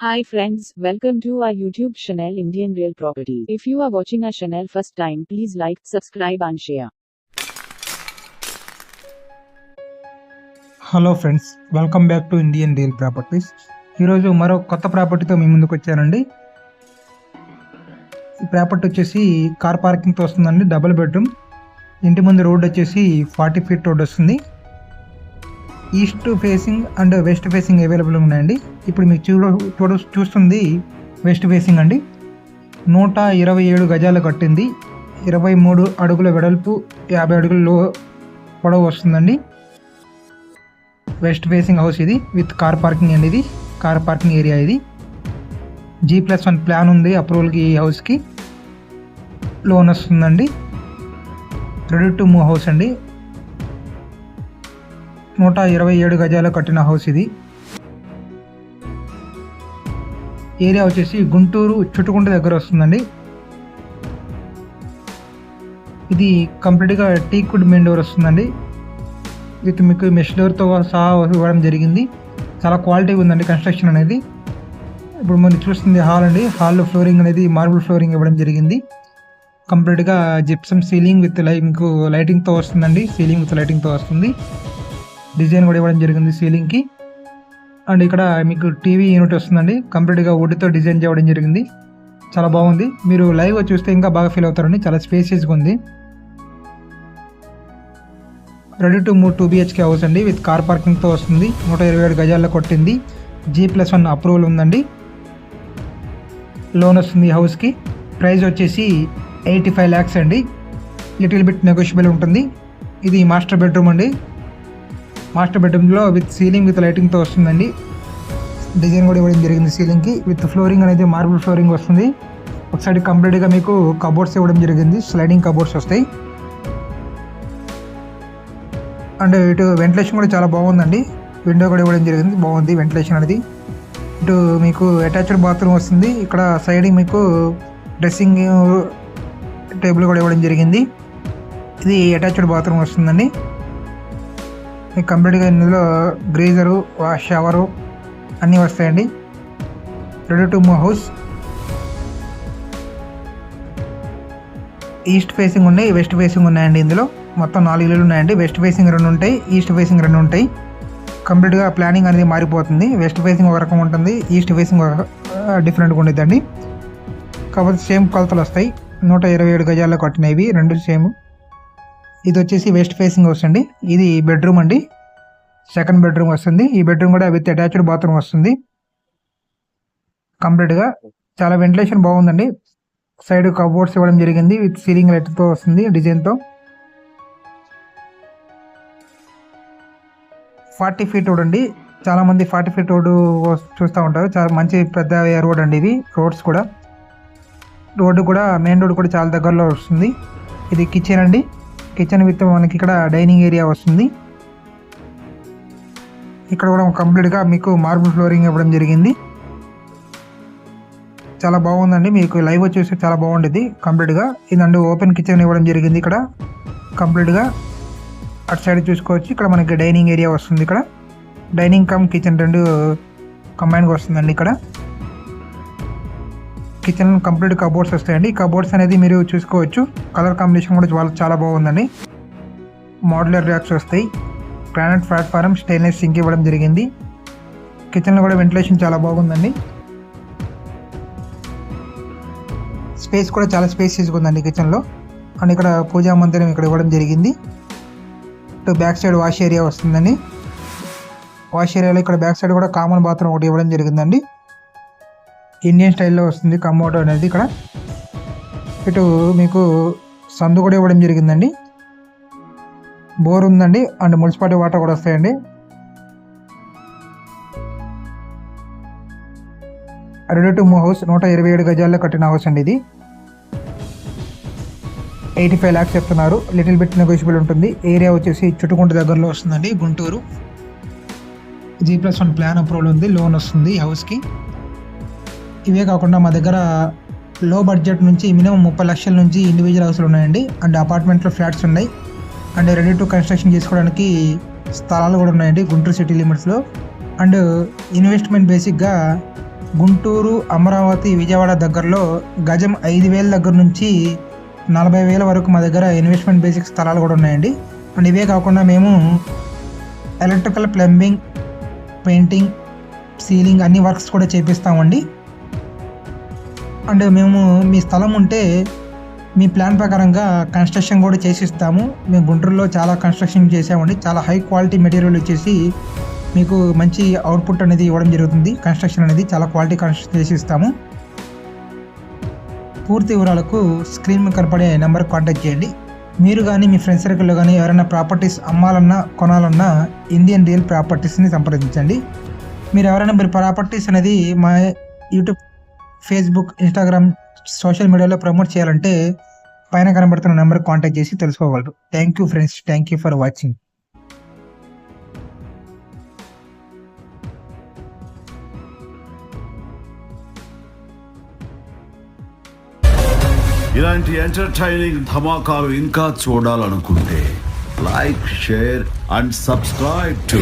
Hi friends, welcome to our YouTube channel Indian Real Property. If you are watching our channel first time, please like, subscribe and share. Hello friends welcome back to Indian real properties ఈరోజు మరో కొత్త ప్రాపర్టీతో మీ ముందుకు వచ్చానండి ఈ property వచ్చేసి car పార్కింగ్తో వస్తుందండి double bedroom ఇంటి ముందు రోడ్ వచ్చేసి ఫార్టీ ఫీట్ రోడ్ వస్తుంది east facing and west facing available ఉన్నాయండి. ఇప్పుడు మీకు చూడ చూడ చూస్తుంది వెస్ట్ ఫేసింగ్ అండి. నూట ఇరవై ఏడు గజాలు కట్టింది. ఇరవై మూడు అడుగుల వెడల్పు యాభై అడుగుల్లో పొడవు వస్తుందండి. వెస్ట్ ఫేసింగ్ హౌస్ ఇది విత్ కార్ పార్కింగ్ అండి ఇది కార్ పార్కింగ్ ఏరియా ఇది. జీ ప్లస్ వన్ ప్లాన్ ఉంది అప్రూవల్కి ఈ హౌస్కి. లోన్ వస్తుందండి. రెడీ టు మూవ్ హౌస్ అండి. నూట ఇరవై ఏడు గజాలు కట్టిన హౌస్ ఇది. ఏరియా వచ్చేసి గుంటూరు చుట్టుకుంట దగ్గర వస్తుందండి. ఇది కంప్లీట్గా టీక్వుడ్ మెయిన్ డోర్ వస్తుందండి. విత్ మీకు మెష్ డోర్తో సహా ఇవ్వడం జరిగింది. చాలా క్వాలిటీ ఉందండి కన్స్ట్రక్షన్ అనేది. ఇప్పుడు మనం చూస్తుంది హాల్ అండి. హాల్లో ఫ్లోరింగ్ అనేది మార్బుల్ ఫ్లోరింగ్ ఇవ్వడం జరిగింది. కంప్లీట్గా జిప్సమ్ సీలింగ్ విత్ లై మీకు లైటింగ్తో వస్తుందండి. సీలింగ్ విత్ లైటింగ్తో వస్తుంది. డిజైన్ కూడా ఇవ్వడం జరిగింది సీలింగ్కి. అండ్ ఇక్కడ మీకు టీవీ యూనిట్ వస్తుందండి. కంప్లీట్గా వుడ్తో డిజైన్ చేయడం జరిగింది. చాలా బాగుంది. మీరు లైవ్ చూస్తే ఇంకా బాగా ఫీల్ అవుతారండి చాలా స్పేసియస్గా ఉంది. Ready to move two BHK house అండి. విత్ కార్ పార్కింగ్తో వస్తుంది. నూట ఇరవై ఏడు గజాల్లో కొట్టింది. జీ ప్లస్ వన్ అప్రూవల్ ఉందండి. లోన్ వస్తుంది ఈ హౌస్కి. ప్రైస్ వచ్చేసి ఎయిటీ ఫైవ్ ల్యాక్స్ అండి. లిటిల్ బిట్ నెగోషియబుల్ ఉంటుంది. ఇది మాస్టర్ బెడ్రూమ్ అండి. మాస్టర్ బెడ్రూమ్లో విత్ సీలింగ్ విత్ లైటింగ్తో వస్తుందండి. డిజైన్ కూడా ఇవ్వడం జరిగింది సీలింగ్కి. విత్ ఫ్లోరింగ్ అనేది మార్బుల్ ఫ్లోరింగ్ వస్తుంది. ఒకసారి కంప్లీట్గా మీకు కబోర్డ్స్ ఇవ్వడం జరిగింది. స్లైడింగ్ కబోర్డ్స్ వస్తాయి. అండ్ ఇటు వెంటిలేషన్ కూడా చాలా బాగుందండి. విండో కూడా ఇవ్వడం జరిగింది. బాగుంది వెంటిలేషన్ అనేది. ఇటు మీకు అటాచ్డ్ బాత్రూమ్ వస్తుంది. ఇక్కడ సైడ్ మీకు డ్రెస్సింగ్ టేబుల్ కూడా ఇవ్వడం జరిగింది. ఇది అటాచ్డ్ బాత్రూమ్ వస్తుందండి. మీకు కంప్లీట్గా ఇందులో గ్రీజరు వాష్ షవరు అన్నీ వస్తాయండి. Ready to move house east facing ఉన్నాయి వెస్ట్ ఫేసింగ్ ఉన్నాయండి ఇందులో. మొత్తం నాలుగు ఇల్లులు ఉన్నాయండి. వెస్ట్ ఫేసింగ్ రెండు ఉంటాయి ఈస్ట్ ఫేసింగ్ రెండు ఉంటాయి. కంప్లీట్గా ప్లానింగ్ అనేది మారిపోతుంది. వెస్ట్ ఫేసింగ్ ఒక రకం ఉంటుంది ఈస్ట్ ఫేసింగ్ ఒక డిఫరెంట్గా ఉండిద్దండి. కాకపోతే సేమ్ కొలతలు వస్తాయి. నూట ఇరవై ఏడు గజాల్లో కట్టినవి రెండు సేమ్ ఇది వచ్చేసి వెస్ట్ ఫేసింగ్ వస్తుంది. ఇది బెడ్రూమ్ అండి. సెకండ్ బెడ్రూమ్ వస్తుంది. ఈ బెడ్రూమ్ కూడా విత్ అటాచ్డ్ బాత్రూమ్ వస్తుంది. కంప్లీట్గా చాలా వెంటిలేషన్ బాగుందండి. సైడ్ కబోర్డ్స్ ఇవ్వడం జరిగింది. విత్ సీలింగ్ లైట్తో వస్తుంది డిజైన్తో ఫార్టీ ఫీట్ రోడ్ అండి. చాలా మంది ఫార్టీ ఫీట్ రోడ్డు చూస్తూ ఉంటారు. చాలా మంచి పెద్ద రోడ్ అండి ఇవి రోడ్స్ కూడా. రోడ్డు కూడా మెయిన్ రోడ్ కూడా చాలా దగ్గరలో వస్తుంది. ఇది కిచెన్ అండి. కిచెన్ విత్ మనకి ఇక్కడ డైనింగ్ ఏరియా వస్తుంది. ఇక్కడ కూడా కంప్లీట్గా మీకు మార్బుల్ ఫ్లోరింగ్ ఇవ్వడం జరిగింది. చాలా బాగుందండి. మీకు లైవ్ చూస్తే చాలా బాగుండేది. కంప్లీట్గా ఇదండి ఓపెన్ కిచెన్ ఇవ్వడం జరిగింది ఇక్కడ. కంప్లీట్గా అటు సైడ్ చూసుకోవచ్చు. ఇక్కడ మనకి డైనింగ్ ఏరియా వస్తుంది ఇక్కడ. డైనింగ్ కమ్ కిచెన్ రెండు కంబైన్గా వస్తుందండి ఇక్కడ. కిచెన్ కంప్లీట్ కబోర్డ్స్ వస్తాయండి. ఈ కబోర్డ్స్ అనేది మీరు చూసుకోవచ్చు. కలర్ కాంబినేషన్ కూడా చాలా చాలా బాగుందండి. మోడ్యులర్ ర్యాక్స్ వస్తాయి. గ్రానైట్ ప్లాట్ఫారం స్టెయిన్లెస్ సింక్ ఇవ్వడం జరిగింది. కిచెన్లో కూడా వెంటిలేషన్ చాలా బాగుందండి. స్పేస్ కూడా చాలా స్పేస్ తీసుకుందండి కిచెన్లో అండ్ ఇక్కడ పూజా మందిరం ఇక్కడ ఇవ్వడం జరిగింది. ఇటు బ్యాక్ సైడ్ వాష్ ఏరియా వస్తుందండి. వాష్ ఏరియాలో ఇక్కడ బ్యాక్ సైడ్ కూడా కామన్ బాత్రూమ్ ఒకటి ఇవ్వడం జరిగిందండి. ఇండియన్ స్టైల్లో వస్తుంది. కమోడో అనేది ఇక్కడ ఇటు మీకు సందు కూడా ఇవ్వడం జరిగిందండి. బోర్ ఉందండి. అండ్ మున్సిపాలిటీ వాటర్ కూడా వస్తాయండి. రెడీ టు మూవ్ హౌస్ నూట ఇరవై ఏడు గజాల్లో కట్టిన హౌస్ అండి ఇది. ఎయిటీ ఫైవ్ ల్యాక్స్ చెప్తున్నారు. లిటిల్ బిట్ నెగోషియబుల్ ఉంటుంది. ఏరియా వచ్చేసి చుట్టుకుంట దగ్గరలో వస్తుందండి. Guntur. G plus one plan approval ఉంది. లోన్ వస్తుంది హౌస్కి ఇవే కాకుండా మా దగ్గర లో బడ్జెట్ నుంచి మినిమం ముప్పై లక్షల నుంచి ఇండివిజువల్ హౌస్లు ఉన్నాయండి. అండ్ అపార్ట్మెంట్లో ఫ్లాట్స్ ఉన్నాయి. అండ్ రెడీ టు కన్స్ట్రక్షన్ చేసుకోవడానికి స్థలాలు కూడా ఉన్నాయండి గుంటూరు సిటీ లిమిట్స్లో అండ్ ఇన్వెస్ట్మెంట్ బేసిక్గా గుంటూరు అమరావతి విజయవాడ దగ్గరలో గజం ఐదు వేల దగ్గర నుంచి నలభై వేల వరకు మా దగ్గర ఇన్వెస్ట్మెంట్ బేసిక్ స్థలాలు కూడా ఉన్నాయండి. అండ్ ఇవే కాకుండా మేము ఎలక్ట్రికల్ ప్లంబింగ్ పెయింటింగ్ సీలింగ్ అన్ని వర్క్స్ కూడా చేపిస్తామండి. అండ్ మేము మీ స్థలం ఉంటే మీ ప్లాన్ ప్రకారంగా కన్స్ట్రక్షన్ కూడా చేసిస్తాము. మేము గుంటూరులో చాలా కన్స్ట్రక్షన్ చేసామండి. చాలా హై క్వాలిటీ మెటీరియల్ వచ్చేసి మీకు మంచి అవుట్పుట్ అనేది ఇవ్వడం జరుగుతుంది. కన్స్ట్రక్షన్ అనేది చాలా క్వాలిటీ కన్స్ట్రక్షన్ చేసి ఇస్తాము పూర్తి వివరాలకు స్క్రీన్ మీద కనపడే నెంబర్ కాంటాక్ట్ చేయండి. మీరు కానీ మీ ఫ్రెండ్స్ సర్కిల్లో కానీ ఎవరైనా ప్రాపర్టీస్ అమ్మాలన్నా కొనాలన్నా ఇండియన్ రియల్ ప్రాపర్టీస్ని సంప్రదించండి. మీరు ఎవరైనా మీరు ప్రాపర్టీస్ అనేది మా యూట్యూబ్ ఫేస్బుక్ ఇన్స్టాగ్రామ్ సోషల్ మీడియాలో ప్రమోట్ చేయాలంటే పైన కనబడుతున్న నెంబర్ కాంటాక్ట్ చేసి తెలుసుకోగలరు. Thank you friends thank you for watching ఇలాంటి ఎంటర్టైనింగ్ ధమాకాలు ఇంకా చూడాలనుకుంటే like share and subscribe to